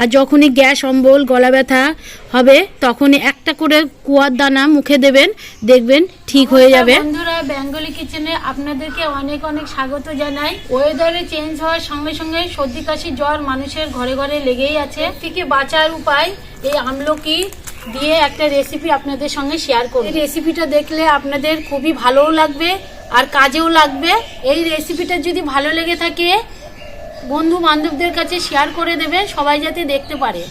আর যখনই গ্যাস অম্বল গলা ব্যথা হবে তখনই একটা করে কুয়ার দানা মুখে দেবেন দেখবেন ঠিক হয়ে যাবে। বন্ধুরা বেঙ্গলি কিচেনে আপনাদেরকে অনেক অনেক স্বাগত জানাই। ওয়েদারে চেঞ্জ হওয়ার সঙ্গে সঙ্গে সর্দি কাশি জ্বর মানুষের ঘরে ঘরে লেগেই আছে। থেকে বাঁচার উপায় এই আমলকি দিয়ে একটা রেসিপি আপনাদের সঙ্গে শেয়ার করব। এই রেসিপিটা দেখলে আপনাদের খুবই ভালোও লাগবে আর কাজেও লাগবে। এই রেসিপিটা যদি ভালো লেগে থাকে বন্ধু বান্ধবদের কাছে শেয়ার করে দেবে সবাই যাতে দেখতে পারে।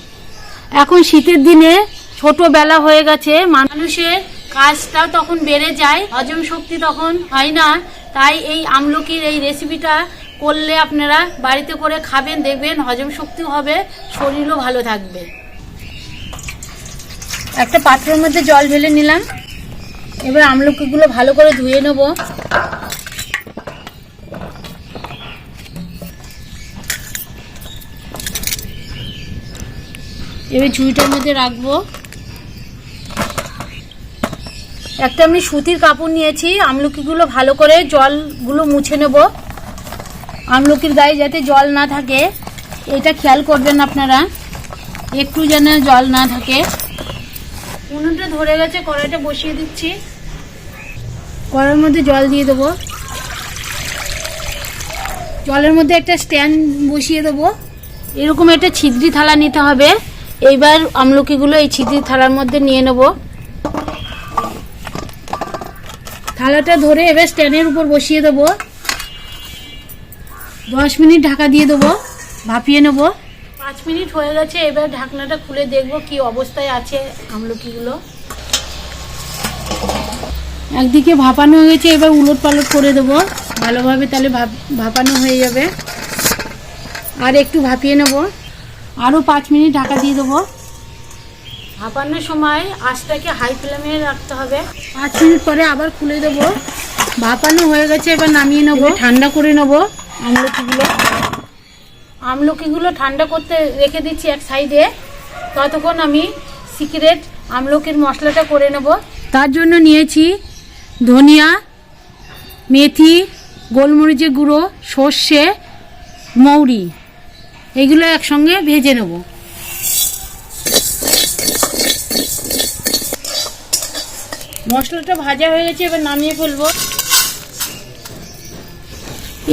এখন শীতের দিনে ছোটবেলা হয়ে গেছে মানুষের কাজটা তখন বেড়ে যায় হজম শক্তি তখন হয় না। তাই এই আমলকির এই রেসিপিটা করলে আপনারা বাড়িতে করে খাবেন দেখবেন হজম শক্তি হবে শরীরও ভালো থাকবে। একটা পাত্রের মধ্যে জল ঢেলে নিলাম। এবার আমলকিগুলো ভালো করে ধুয়ে নেব। এবার ঝুড়িটার মধ্যে রাখব। একটা আমি সুতির কাপড় নিয়েছি, আমলকিগুলো ভালো করে জলগুলো মুছে নেব। আমলকির গায়ে যাতে জল না থাকে, এটা খেয়াল করবেন আপনারা, একটু যেন জল না থাকে। উনুনটা ধরে গেছে, কড়াইটা বসিয়ে দিচ্ছি। কড়াইয়ের মধ্যে জল দিয়ে দেবো। জলের মধ্যে একটা স্ট্যান্ড বসিয়ে দেবো। এরকম একটা ছিদ্রি থালা নিতে হবে। এইবার আমলকিগুলো এই ছিদ্রি থালার মধ্যে নিয়ে নেব। থালাটা ধরে এবার স্ট্যান্ডের উপর বসিয়ে দেবো। দশ মিনিট ঢাকা দিয়ে দেবো, ভাপিয়ে নেব। পাঁচ মিনিট হয়ে গেছে, এবার ঢাকনাটা খুলে দেখব কি অবস্থায় আছে আমলকিগুলো। একদিকে ভাপানো হয়ে গেছে, এবার উলট পালট করে দেবো। ভালোভাবে তাহলে ভাপ- ভাপানো হয়ে যাবে। আর একটু ভাপিয়ে নেব। আরও পাঁচ মিনিট ঢাকা দিয়ে দেবো। ভাপানোর সময় আঁচটাকে হাই ফ্লেমে রাখতে হবে। পাঁচ মিনিট পরে আবার খুলে দেবো। ভাপানো হয়ে গেছে এবার নামিয়ে নেব। ঠান্ডা করে নেব। আমলকিগুলো। আমলকিগুলো ঠান্ডা করতে রেখে দিচ্ছি এক সাইডে। ততক্ষণ আমি সিক্রেট আমলকির মশলাটা করে নেব। তার জন্য নিয়েছি ধনিয়া মেথি গোলমরিচের গুঁড়ো সর্ষে মৌরি। এগুলো একসঙ্গে ভেজে নেব। মশলাটা ভাজা হয়ে গেছে, এবার নামিয়ে ফেলব।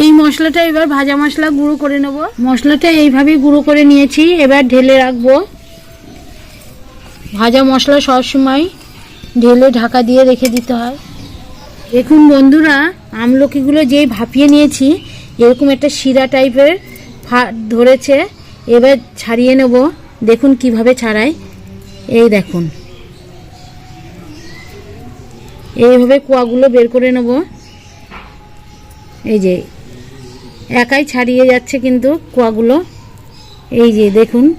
এই মশলাটা এবার ভাজা মশলা গুঁড়ো করে নেব। মশলাটা এইভাবে গুঁড়ো করে নিয়েছি, এবার ঢেলে রাখব। ভাজা মশলা সবসময় ঢেলে ঢাকা দিয়ে রেখে দিতে হয়। দেখুন বন্ধুরা, আমলকিগুলো যেই ভাপিয়ে নিয়েছি, এরকম একটা শিরা টাইপের ধরেছে, এবার ছাড়িয়ে নেব। দেখুন কীভাবে ছাড়াই এই দেখুন। এইভাবে কুয়াগুলো বের করে নেব। এই যে, একাই ছাড়িয়ে যাচ্ছে কিন্তু কুয়াগুলো। এই যে, দেখুন।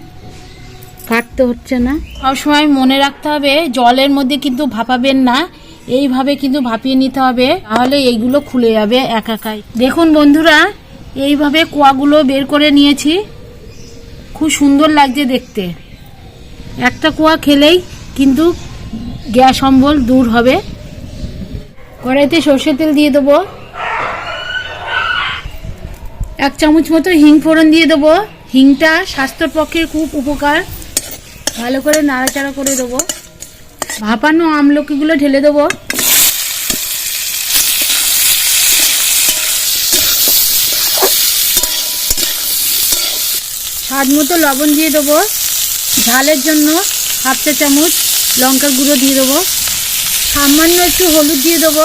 কাটতে হচ্ছে না। সবসময় মনে রাখতে হবে, জলের মধ্যে কিন্তু ভাপাবেন না। এইভাবে কিন্তু ভাপিয়ে নিতে হবে, তাহলে এইগুলো খুলে যাবে একাকাই। দেখুন বন্ধুরা এইভাবে কোয়াগুলো বের করে নিয়েছি। খুব সুন্দর লাগছে দেখতে। একটা কোয়া খেলেই কিন্তু গ্যাস অম্বল দূর হবে। কড়াইতে সর্ষের তেল দিয়ে দেবো। এক চামচ মতো হিং ফোড়ন দিয়ে দেবো। হিংটা স্বাস্থ্যের পক্ষে খুব উপকার। ভালো করে নাড়াচাড়া করে দেবো। ভাপানো আমলকিগুলো ঢেলে দেবো। স্বাদ মতো লবণ দিয়ে দেবো। ঝালের জন্য হাফ চা চামচ লঙ্কার গুঁড়ো দিয়ে দেবো। সামান্য একটু হলুদ দিয়ে দেবো।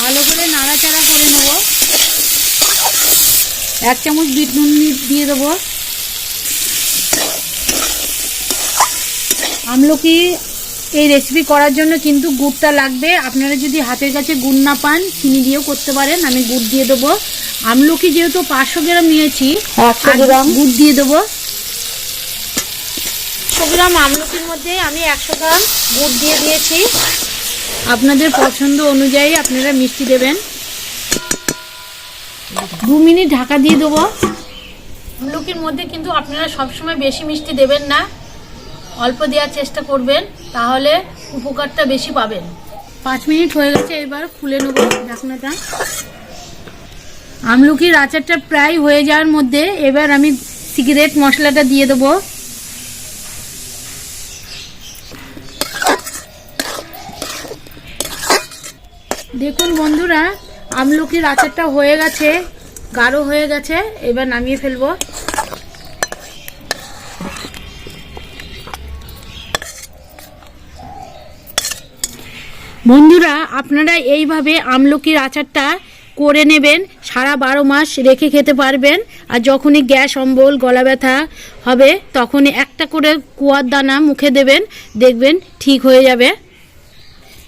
ভালো করে নাড়াচাড়া করে নেব। এক চামচ বিট নুন দিয়ে দেবো। আমলকি এই রেসিপি করার জন্য কিন্তু গুড়টা লাগবে। আপনারা যদি হাতের কাছে গুড় না পান, চিনি দিয়েও করতে পারেন। আমি গুড় দিয়ে দেবো। আমলকি যেহেতু পাঁচশো গ্রাম নিয়েছি। গুড় দিয়ে দেবো। একশো গ্রাম আমলকির মধ্যে আমি একশো গ্রাম গুড় দিয়ে দিয়েছি। আপনাদের পছন্দ অনুযায়ী আপনারা মিষ্টি দেবেন। দু মিনিট ঢাকা দিয়ে দেবো। আমলকির মধ্যে কিন্তু আপনারা সবসময় বেশি মিষ্টি দেবেন না। অল্প দেওয়ার চেষ্টা করবেন তাহলে উপকারটা বেশি পাবেন। পাঁচ মিনিট হয়ে গেছে এবার খুলে নেব ঢাকনাটা। আমলকির আচারটা প্রায় হয়ে যাওয়ার মধ্যে এবার আমি সিগারেট মশলাটা দিয়ে দেবো। দেখুন বন্ধুরা, আমলকির আচারটা হয়ে গেছে, গাঢ় হয়ে গেছে, এবার নামিয়ে ফেলব। বন্ধুরা, আপনারা এইভাবে আমলকির আচারটা করে নেবেন, সারা বারো মাস রেখে খেতে পারবেন। আর যখনই গ্যাস, অম্বল, গলা ব্যথা হবে, তখনই একটা করে কুয়ার দানা মুখে দেবেন, দেখবেন ঠিক হয়ে যাবে।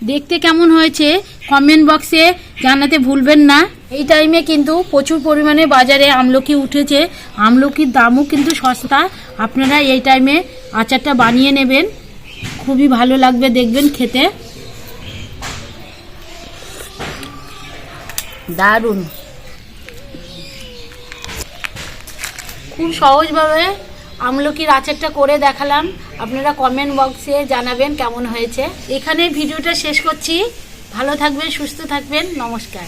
দেখতে কেমন হয়েছে? কমেন্ট বক্সে জানাতে ভুলবেন না। এই টাইমে কিন্তু প্রচুর পরিমাণে বাজারে আমলকি উঠেছে। আমলকির দামও কিন্তু সস্তা। আপনারা এই টাইমে আচারটা বানিয়ে নেবেন। খুবই ভালো লাগবে দেখবেন খেতে। দারুণ। খুব সহজভাবে আমলকির আচারটা করে দেখালাম। আপনারা কমেন্ট বক্সে জানাবেন কেমন হয়েছে। এখানে ভিডিওটা শেষ করছি। ভালো থাকবেন, সুস্থ থাকবেন। নমস্কার।